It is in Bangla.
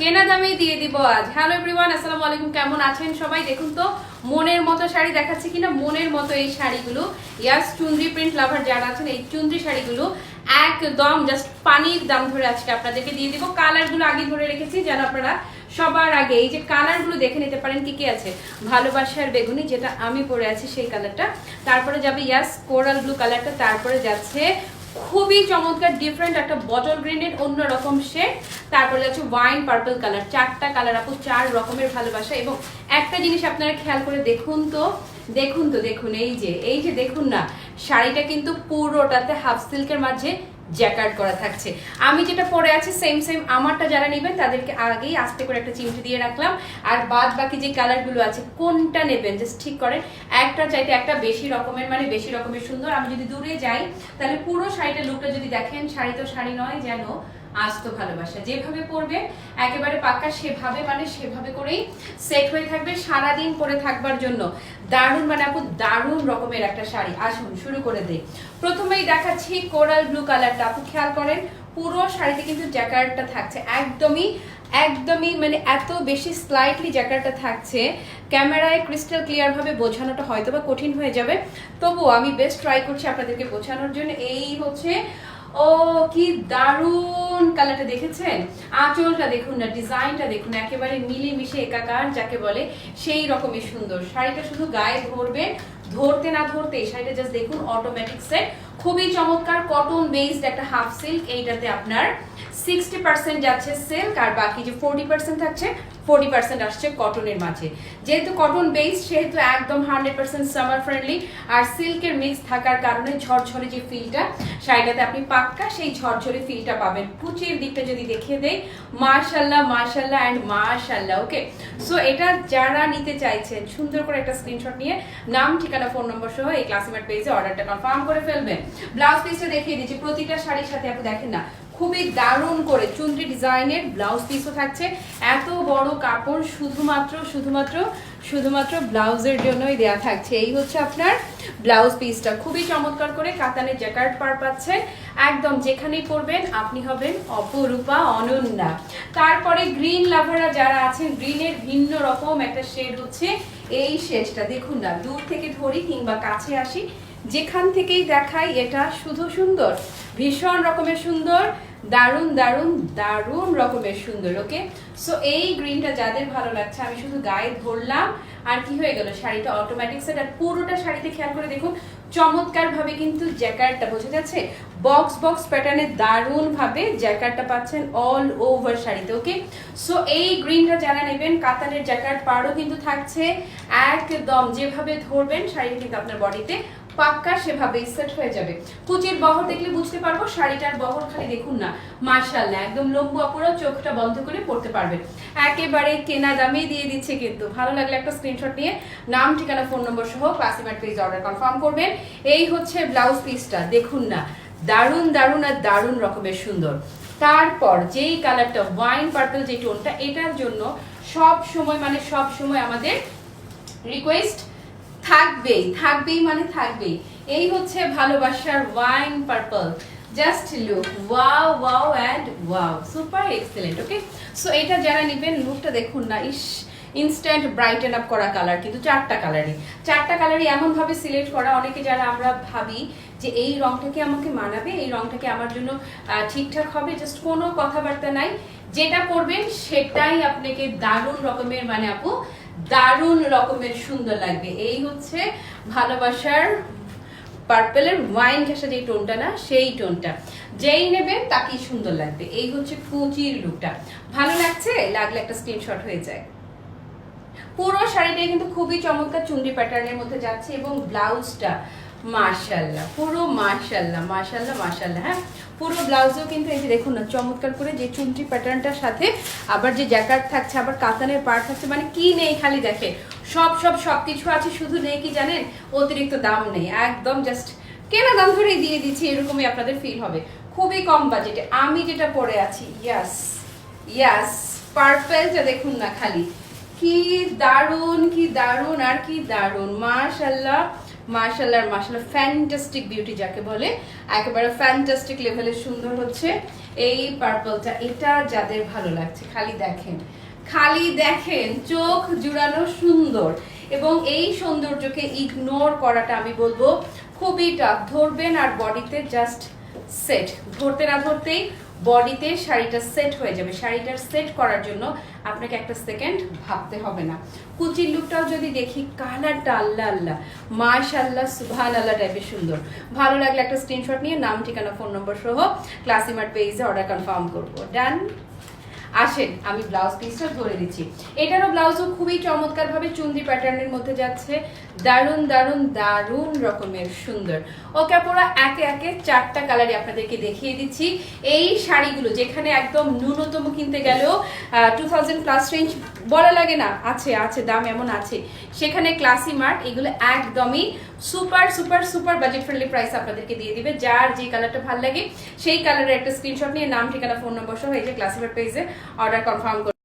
কেনা দামেই দিয়ে দিব আজ। হ্যালো এভরিওয়ান আসসালামু আলাইকুম। কেমন আছেন সবাই? দেখুন তো, মনের মতো শাড়ি দেখাচ্ছে কিনা? মনের মতো এই শাড়িগুলো। ইয়াস চুন্দ্রি প্রিন্ট লাভার যারা আছেন, এই চুন্দ্রি শাড়িগুলো একদম জাস্ট পানির দাম ধরে আজকে আপনাদেরকে দিয়ে দিব। কালারগুলো আগে ধরে রেখেছি, যেন আপনারা সবার আগে এই যে কালারগুলো দেখে নিতে পারেন কি কি আছে। ভালোবাসার বেগুনি যেটা আমি পরে আছি, সেই কালারটা তারপরে যাবে ইয়াস কোরাল ব্লু কালারটা তারপরে যাচ্ছে খুবই চমৎকার ডিফারেন্ট একটা বটল গ্রিনের অন্যরকম শেড তারপরে আছে ওয়াইন পার্পল কালার চারটা কালার আপু, চার রকমের ভালোবাসা এবং একটা জিনিস আপনারা খেয়াল করে দেখুন তো দেখুন তো, দেখুন, এই যে এই যে দেখুন না, শাড়িটা কিন্তু পুরোটাতে হাফ সিল্কের মাঝে জ্যাকার্ড করা থাকছে। আমি যেটা পরে আছি সেম সেম আমারটা যারা নেবেন তাদেরকে আগেই আস্তে করে একটা চিমটি দিয়ে রাখলাম। আর বাদ বাকি যে কালারগুলো আছে, কোনটা নেবেন? জাস্ট ঠিক করেন। একটা চাইতে একটা বেশি রকমের মানে বেশি রকমের সুন্দর। আমি যদি দূরে যাই, তাহলে পুরো শাড়িটা লুকটা যদি দেখেন, শাড়ি তো শাড়ি নয় যেন আস্ত ভালোবাসা। যেভাবে পরবে একেবারে পাক্কা সেভাবে মানে সেভাবে করেই সেট হয়ে থাকবে সারাদিন পরে থাকবার জন্য। দারুণ মানে আপু, দারুণ রকমের একটা শাড়ি। আসুন, শুরু করে দেই। প্রথমেই দেখাচ্ছি কোরাল ব্লু কালারটা। আপু, খেয়াল করেন, পুরো শাড়িতে কিন্তু জ্যাকার্ডটা থাকছে। একদমই একদমই মানে এত বেশি স্লাইটলি জ্যাকার্ডটা থাকছে, ক্যামেরায় ক্রিস্টাল ক্লিয়ার ভাবে বোঝানোটা হয়তো বা কঠিন হয়ে যাবে। তবুও আমি বেস্ট ট্রাই করছি আপনাদেরকে বোঝানোর জন্য। এই হচ্ছে ও, কি দারুণ! কালারটা দেখেছেন? আঁচলটা দেখুন না, ডিজাইনটা দেখুন একেবারে মিলেমিশে একাকার, যাকে বলে সেই রকমই সুন্দর। শাড়িটা শুধু গায়ে ধরবে ধরতে না ধরতে শাড়িটা জাস্ট দেখুন অটোমেটিক সেট খুবই চমৎকার কটন বেসড একটা হাফ সিল্ক এইটাতে আপনার সিক্সটি পার্সেন্ট যাচ্ছে সিল্ক আর বাকি যে ফোর্টি পার্সেন্ট থাকছে ফোর্টি পার্সেন্ট আসছে কটনের মাঝে। যেহেতু কটন বেস সেহেতু একদম হান্ড্রেড পার্সেন্ট সামার ফ্রেন্ডলি আর সিল্কের মিক্স থাকার কারণে ঝরঝরে যে ফিলটা শাড়িটাতে আপনি পাক্কা সেই ঝরঝরে ফিলটা পাবেন। কুচির দিকটা যদি দেখিয়ে দেই মার্শাল্লাহ মার্শাল্লাহ অ্যান্ড মার্শাল্লাহ ওকে সো এটা যারা নিতে চাইছেন সুন্দর করে একটা স্ক্রিনশট নিয়ে, নাম, ঠিকানা ফোন নম্বর সহ এই ক্লাসিমেট পেজে অর্ডারটা কনফার্ম করে ফেলবেন। ব্লাউজ পিসটা দেখিয়ে দিচ্ছি। প্রতিটা শাড়ির সাথে আপনি দেখেন না, খুবই দারুণ করে চুনরি ডিজাইনের ব্লাউজ পিসও থাকছে। এত বড় কাপড় শুধুমাত্র শুধুমাত্র শুধুমাত্র ব্লাউজের জন্যই দেয়া থাকছে। এই হচ্ছে আপনার ব্লাউজ পিসটা খুবই চমৎকার করে কাতানের জ্যাকার্ড পার পাচ্ছেন। একদম যেখানেই পরবেন, আপনি হবেন অপরূপা অনন্যা। তারপরে গ্রিন লাভাররা যারা আছেন গ্রিনের ভিন্ন রকম একটা শেড হচ্ছে এই শেডটা দেখুন না, দূর থেকে ধরি কিংবা কাছে আসি। যেখান থেকেই দেখাই এটা শুধু সুন্দর। ভীষণ রকমের সুন্দর, দারুণ দারুণ দারুণ রকমের সুন্দর ওকে সো এই গ্রিনটা যাদের ভালো লাগছে, আমি শুধু গায়ে ধরলাম, আর কি হয়ে গেল? শাড়িটা অটোমেটিক সেট আর পুরোটা শাড়িতে খেয়াল করে দেখুন চমৎকার ভাবে কিন্তু জ্যাকার্ডটা বোঝা যাচ্ছে। বক্স বক্স প্যাটার্নে দারুণ ভাবে জ্যাকার্ডটা পাচ্ছেন অল ওভার শাড়িতে ওকে সো এই গ্রিনটা যারা নেবেন, কাতানের জ্যাকার্ড পাড়ও কিন্তু থাকছে, একদম যেভাবে ধরবেন শাড়িটা কিন্তু আপনার বডিতে পাক্কা সেভাবে সেট হয়ে যাবে। কুচির বহর দেখলে বুঝতে পারব শাড়িটার বহর খালি দেখুন না। মার্শাল্লাহ একদম লম্বু আপুরা চোখটা বন্ধ করে পড়তে পারবেন। একেবারে কেনা দামে দিয়ে দিচ্ছে কিন্তু। ভালো লাগলে একটা স্ক্রিনশট নিয়ে নাম, ঠিকানা ফোন নম্বর সহ ক্লাসিমেট পেজ অর্ডার কনফার্ম করবেন। এই হচ্ছে ব্লাউজ পিসটা দেখুন না। দারুণ দারুণ আর দারুণ রকমের সুন্দর। তারপর যেই কালারটা ওয়াইন পার্পল যে টোনটা এটার জন্য সব সময় মানে সব সময় আমাদের রিকোয়েস্ট থাকবেই থাকবেই মানে থাকবেই। এই হচ্ছে ভালোবাসার wine purple just look wow wow and wow super excellent okay so এটা যারা নেবেন লুকটা দেখুন না, ইস ইনস্ট্যান্ট ব্রাইটেন আপ করা কালার কিন্তু চারটা কালারই চারটা কালারই এমনভাবে সিলেক্ট করা, অনেকে যারা আমরা ভাবি যে এই রংটাকে আমাকে মানাবে, এই রংটাকে আমার জন্য ঠিকঠাক হবে জাস্ট কোনো কথাবার্তা নাই। যেটা করবেন, সেটাই আপনাকে দারুণ রকমের মানে আপু দারুণ রকমের সুন্দর লাগবে। এই হচ্ছে ভালোবাসার পার্পেলের ওয়াইন ঘাসা যে টোনটা না, সেই টোনটা। যেই নেবেন তাকেই সুন্দর লাগবে। এই হচ্ছে কুচির লুকটা ভালো লাগছে? লাগলে একটা স্ক্রিনশট হয়ে যায়। পুরো শাড়িটাই কিন্তু খুবই চমৎকার চুন্ডি প্যাটার্নের মধ্যে যাচ্ছে এবং ব্লাউজটা মাশাল্লাহ পুরো মাশাল্লাহ মাশাল্লাহ মাশাল্লাহ হ্যাঁ? পুরো ব্লাউজও কিন্তু এই যে দেখুন না, চমৎকার করে যে চুনটি প্যাটার্নটার সাথে আবার যে জ্যাকার্ড থাকছে, আবার কাতানের পার্ট থাকছে মানে কি নেই খালি দেখে। সব সব সব কিছু আছে, শুধু নেই কি জানেন? অতিরিক্ত দাম নেই, একদম জাস্ট কেনা দাম ধরেই দিয়ে দিচ্ছি, এরকমই আপনাদের ফিল হবে। খুবই কম বাজেটে আমি যেটা পরে আছি ইয়াস ইয়াস পার্পেলটা দেখুন না খালি। কি দারুণ কি দারুণ আর কি দারুণ মাশাল্লাহ মার্শাল্লাহ মার্শাল্লাহ ফ্যান্টাস্টিক বিউটি যাকে বলে। একেবারে ফ্যান্টাস্টিক লেভেলের সুন্দর হচ্ছে। এই পার্পলটা এটা যাদের ভালো লাগছে, খালি দেখেন। খালি দেখেন, চোখ জুড়ানো সুন্দর। এবং এই সৌন্দর্যকে ইগনোর করাটা আমি বলব, খুবই টাফ ধরবেন আর বডিতে জাস্ট সেট ধরতে না ধরতেই বডিতে শাড়িটা সেট হয়ে যাবে। শাড়িটার সেট করার জন্য আপনাকে একটা সেকেন্ড ভাবতে হবে না। কুচির লুকটাও যদি দেখি, কালারটা আল্লাহ আল্লাহ। মাশাল্লাহ সুভান আল্লাহ টাইপের সুন্দর। ভালো লাগলে একটা স্ক্রিনশট নিয়ে নাম, ঠিকানা ফোন নম্বর সহ ক্লাসিমার্ট পেজে অর্ডার কনফার্ম করব। ডান আসেন, আমি ব্লাউজ পিসটা ধরে দিচ্ছি এটারও ব্লাউজও খুবই চমৎকার ভাবে চুন্দি প্যাটার্নের মধ্যে যাচ্ছে। দারুণ দারুণ দারুণ রকমের সুন্দর। ওকে পুরো একে একে চারটা কালারই আপনাদেরকে দেখিয়ে দিচ্ছি। এই শাড়িগুলো যেখানে একদম ন্যূনতম কিনতে গেলেও টু থাউজেন্ড প্লাস রেঞ্জ বলা লাগে না, আছে আছে, দাম এমন আছে। সেখানে ক্লাসি মার্ট এগুলো একদমই super super super budget friendly price আপনাদেরকে দিয়ে দিবে। যার যে কালারটা ভালো লাগে, সেই কালারের একটা স্ক্রিনশট নিয়ে, নাম, ঠিকানা ফোন নম্বর সহ এই যে ক্লাসিমার্ট পেজে অর্ডার কনফার্ম